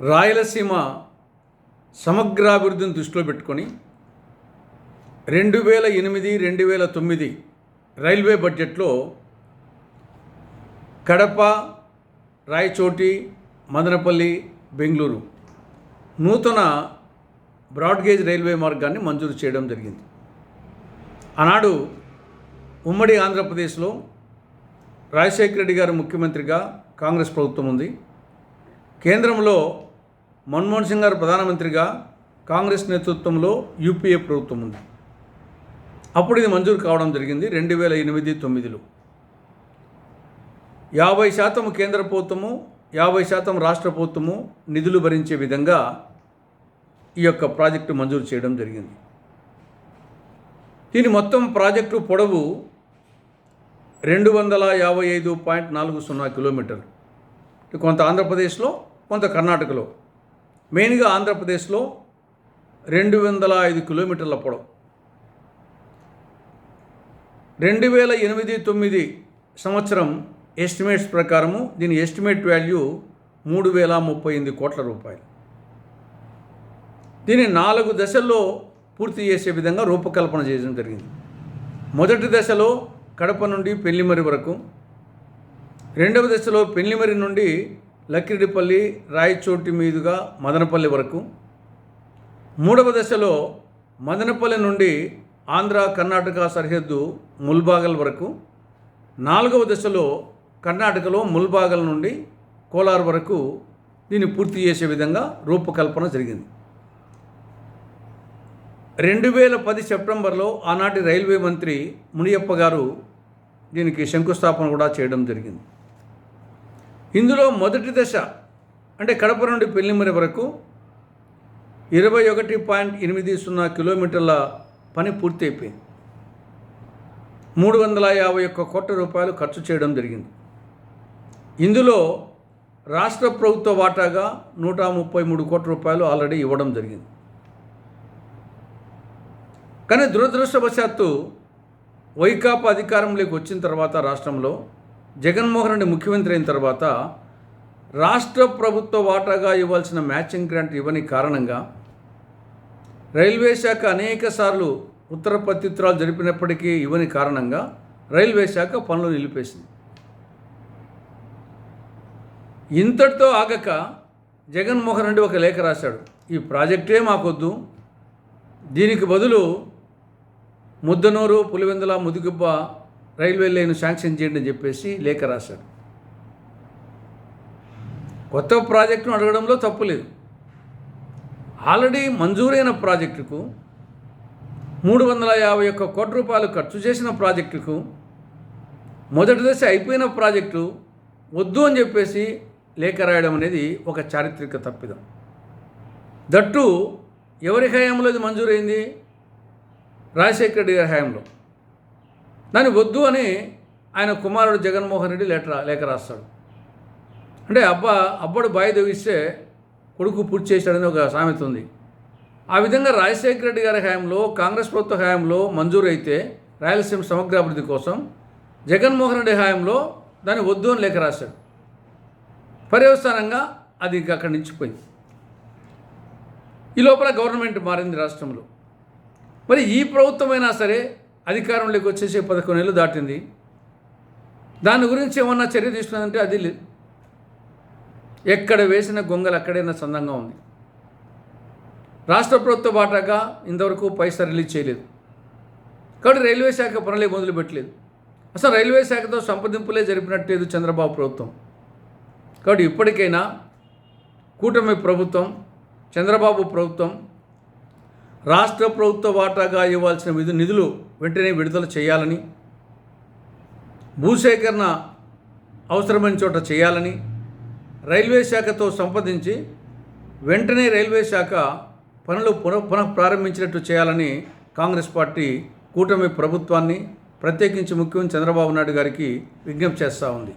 రాయలసీమ సమగ్రాభివృద్ధిని దృష్టిలో పెట్టుకొని రెండు వేల ఎనిమిది రెండు వేల తొమ్మిది రైల్వే బడ్జెట్లో కడప రాయచోటి మదనపల్లి బెంగళూరు నూతన బ్రాడ్గేజ్ రైల్వే మార్గాన్ని మంజూరు చేయడం జరిగింది. ఆనాడు ఉమ్మడి ఆంధ్రప్రదేశ్లో రాజశేఖర రెడ్డి గారు ముఖ్యమంత్రిగా కాంగ్రెస్ ప్రభుత్వం ఉంది. కేంద్రంలో మన్మోహన్ సింగ్ గారు ప్రధానమంత్రిగా కాంగ్రెస్ నేతృత్వంలో యూపీఏ ప్రభుత్వం ఉంది. అప్పుడు ఇది మంజూరు కావడం జరిగింది రెండు వేల ఎనిమిది తొమ్మిదిలో. యాభై శాతం కేంద్ర ప్రభుత్వము యాభై శాతం రాష్ట్ర ప్రభుత్వము నిధులు భరించే విధంగా ఈ యొక్క ప్రాజెక్టు మంజూరు చేయడం జరిగింది. దీని మొత్తం ప్రాజెక్టు పొడవు రెండు వందల యాభై ఐదు పాయింట్ నాలుగు సున్నా కిలోమీటర్లు. కొంత ఆంధ్రప్రదేశ్లో కొంత కర్ణాటకలో. మెయిన్గా ఆంధ్రప్రదేశ్లో రెండు వందల ఐదు కిలోమీటర్ల పొడవు. రెండు వేల ఎనిమిది తొమ్మిది సంవత్సరం ఎస్టిమేట్స్ ప్రకారము దీని ఎస్టిమేట్ వాల్యూ మూడు వేల ముప్పై ఎనిమిది కోట్ల రూపాయలు. దీన్ని నాలుగు దశల్లో పూర్తి చేసే విధంగా రూపకల్పన చేయడం జరిగింది. మొదటి దశలో కడప నుండి పెళ్ళిమరి వరకు రెండవ దశలో పెళ్ళిమరి నుండి లక్కిరెడ్డిపల్లి రాయచోటి మీదుగా మదనపల్లి వరకు. మూడవ దశలో మదనపల్లి నుండి ఆంధ్ర కర్ణాటక సరిహద్దు ముల్బాగల్ వరకు. నాలుగవ దశలో కర్ణాటకలో ముల్బాగల్ నుండి కోలార్ వరకు దీన్ని పూర్తి చేసే విధంగా రూపకల్పన జరిగింది. రెండు వేల పది సెప్టెంబర్లో ఆనాటి రైల్వే మంత్రి మునియప్ప గారు దీనికి శంకుస్థాపన కూడా చేయడం జరిగింది. ఇందులో మొదటి దశ అంటే కడప నుండి పెళ్ళిమరి వరకు ఇరవై ఒకటి పాయింట్ ఎనిమిది సున్నా కిలోమీటర్ల పని పూర్తయిపోయింది. మూడు వందల యాభై ఒక్క కోట్ల రూపాయలు ఖర్చు చేయడం జరిగింది. ఇందులో రాష్ట్ర ప్రభుత్వ వాటాగా నూట ముప్పై మూడు కోట్ల రూపాయలు ఆల్రెడీ ఇవ్వడం జరిగింది. కానీ దురదృష్టవశాత్తు వైకాపా అధికారంలోకి వచ్చిన తర్వాత రాష్ట్రంలో జగన్మోహన్ రెడ్డి ముఖ్యమంత్రి అయిన తర్వాత రాష్ట్ర ప్రభుత్వ వాటాగా ఇవ్వాల్సిన మ్యాచింగ్ గ్రాంట్ ఇవ్వని కారణంగా రైల్వే శాఖ అనేక సార్లు ఉత్తర ప్రత్యుత్తరాలు జరిపినప్పటికీ ఇవ్వని కారణంగా రైల్వే శాఖ పనులు నిలిపేసింది. ఇంతటితో ఆగక జగన్మోహన్ రెడ్డి ఒక లేఖ రాశాడు. ఈ ప్రాజెక్టే మాకొద్దు. దీనికి బదులు Muddanur Pulivendula Mudugubba railway line sanction చేయండి అని చెప్పేసి లేఖ రాశాడు. కొత్త ప్రాజెక్టును అడగడంలో తప్పు లేదు. ఆల్రెడీ మంజూరైన ప్రాజెక్టుకు మూడు వందల యాభై ఒక్క కోటి రూపాయలు ఖర్చు చేసిన ప్రాజెక్టుకు మొదటి దశ అయిపోయిన ప్రాజెక్టు వద్దు అని చెప్పేసి లేఖ రాయడం అనేది ఒక చారిత్రక తప్పిదం. దట్టు ఎవరి హయాంలో ఇది మంజూరైంది? రాజశేఖర రెడ్డి గారి హయాంలో. దాన్ని వద్దు అని ఆయన కుమారుడు జగన్మోహన్ రెడ్డి లెటర్ లేఖ రాస్తాడు. అంటే అబ్బా అబ్బడు బాయి దవిస్తే కొడుకు పూర్తి చేశాడని ఒక సామెత ఉంది. ఆ విధంగా రాజశేఖర రెడ్డి గారి హయాంలో కాంగ్రెస్ ప్రభుత్వ హయాంలో మంజూరు అయితే రాయలసీమ సమగ్రాభివృద్ధి కోసం జగన్మోహన్ రెడ్డి హయాంలో దాన్ని వద్దు అని లేఖ రాశాడు. పర్యవసానంగా అది ఇంకా అక్కడి నుంచి పోయింది. ఈ లోపల గవర్నమెంట్ మారింది రాష్ట్రంలో. మరి ఈ ప్రభుత్వమైనా సరే అధికారంలోకి వచ్చేసి పదకొండు నెలలు దాటింది. దాని గురించి ఏమన్నా చర్య తీసుకున్నదంటే అది లేదు. ఎక్కడ వేసిన గొంగలు అక్కడైనా సందంగా ఉంది. రాష్ట్ర ప్రభుత్వ బాటాగా ఇంతవరకు పైసా రిలీజ్ చేయలేదు. కాబట్టి రైల్వే శాఖ పనులే మొదలు పెట్టలేదు అసలు రైల్వే శాఖతో సంప్రదింపులే జరిపినట్లేదు చంద్రబాబు ప్రభుత్వం. కాబట్టి ఇప్పటికైనా కూటమి ప్రభుత్వం చంద్రబాబు ప్రభుత్వం రాష్ట్ర ప్రభుత్వ వాటాగా ఇవ్వాల్సిన విధు నిధులు వెంటనే విడుదల చేయాలని భూసేకరణ అవసరమైన చోట చేయాలని రైల్వే శాఖతో సంప్రదించి వెంటనే రైల్వే శాఖ పనులు పునః పునః ప్రారంభించినట్టు చేయాలని కాంగ్రెస్ పార్టీ కూటమి ప్రభుత్వాన్ని ప్రత్యేకించి ముఖ్యమంత్రి చంద్రబాబు నాయుడు గారికి విజ్ఞప్తి చేస్తూ ఉంది.